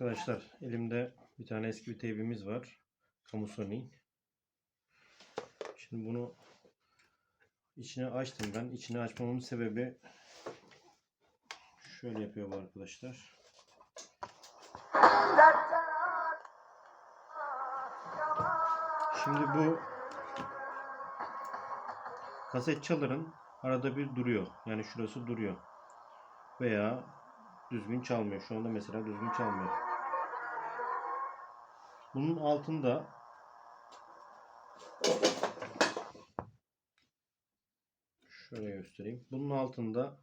Arkadaşlar elimde bir tane eski bir teybimiz var. Camusoni. Şimdi bunu içine açtım ben. İçine açmamın sebebi şöyle yapıyor bu arkadaşlar. Şimdi bu kaset çaların arada bir duruyor. Yani şurası duruyor. Veya düzgün çalmıyor. Şu anda mesela düzgün çalmıyor. Bunun altında şöyle göstereyim. Bunun altında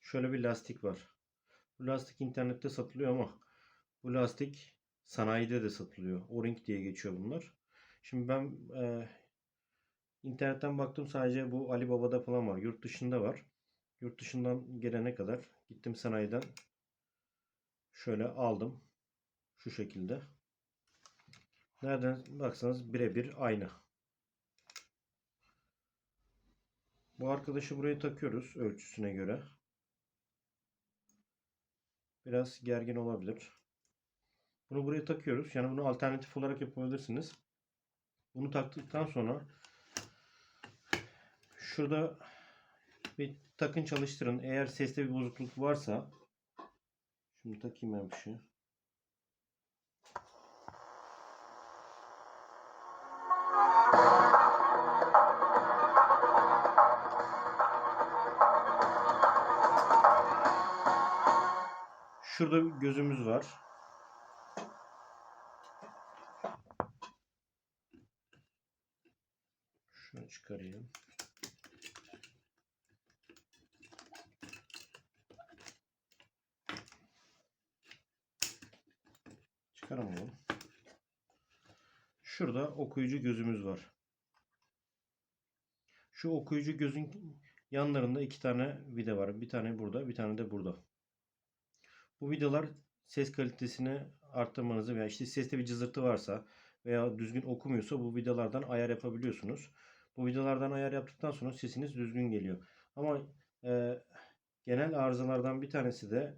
şöyle bir lastik var. Bu lastik internette satılıyor ama bu lastik sanayide de satılıyor. O-ring diye geçiyor bunlar. Şimdi ben e, internetten baktım sadece bu Alibaba'da falan var. Yurt dışında var. Yurt dışından gelene kadar gittim sanayiden şöyle aldım. Şu şekilde. Nereden baksanız birebir aynı. Bu arkadaşı buraya takıyoruz ölçüsüne göre. Biraz gergin olabilir. Bunu buraya takıyoruz. Yani bunu alternatif olarak yapabilirsiniz. Bunu taktıktan sonra şurada bir takın çalıştırın. Eğer seste bir bozukluk varsa şimdi takayım ben bir şey. Şurada bir gözümüz var. Şunu çıkarayım. Çıkaramıyorum. Şurada okuyucu gözümüz var. Şu okuyucu gözün yanlarında iki tane vida var. Bir tane burada, bir tane de burada. Bu vidalar ses kalitesini arttırmanızı veya işte seste bir cızırtı varsa veya düzgün okumuyorsa bu vidalardan ayar yapabiliyorsunuz. Bu vidalardan ayar yaptıktan sonra sesiniz düzgün geliyor. Ama e, genel arızalardan bir tanesi de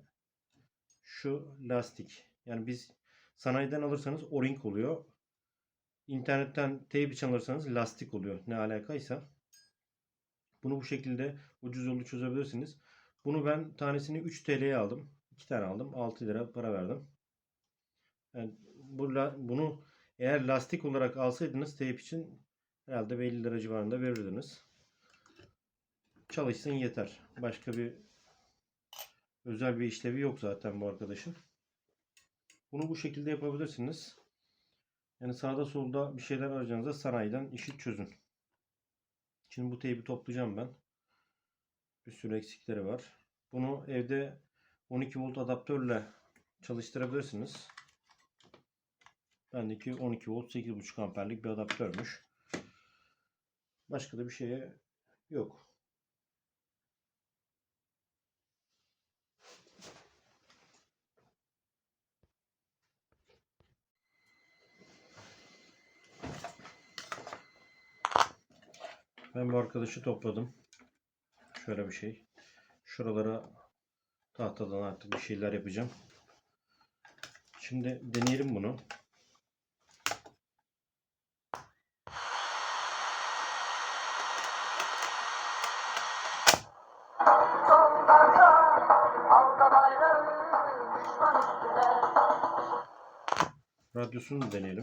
şu lastik. Yani biz sanayiden alırsanız o-ring oluyor. İnternetten teyp için alırsanız lastik oluyor. Ne alakaysa. Bunu bu şekilde ucuz yolu çözebilirsiniz. Bunu ben tanesini 3 TL'ye aldım. 2 tane aldım. 6 lira para verdim. Yani bu, bunu eğer lastik olarak alsaydınız teyp için herhalde 50 lira civarında verirdiniz. Çalışsın yeter. Başka bir özel bir işlevi yok zaten bu arkadaşın. Bunu bu şekilde yapabilirsiniz. Yani sağda solda bir şeyler arayacağınızda sanayiden işi çözün. Şimdi bu teybi toplayacağım ben. Bir sürü eksikleri var. Bunu evde 12 volt adaptörle çalıştırabilirsiniz. Bendeki 12 volt 8.5 amperlik bir adaptörmüş. Başka da bir şeye yok. Ben bu arkadaşı topladım. Şöyle bir şey. Şuralara tahtadan artık bir şeyler yapacağım. Şimdi deneyelim bunu. Radyosunu deneyelim.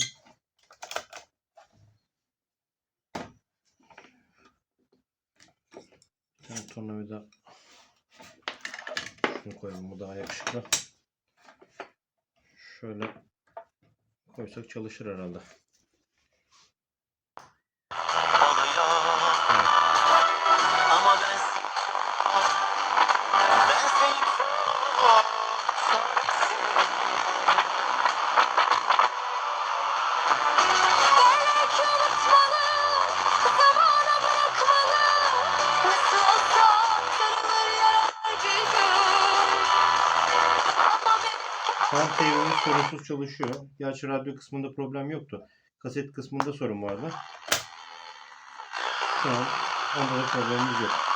Bir tane tornavida şunu koyalım bu daha yakışıklı. Şöyle koysak çalışır herhalde. Şu an sorunsuz çalışıyor. Gerçi radyo kısmında problem yoktu. Kaset kısmında sorun vardı. Şu an onda da problemimiz yok.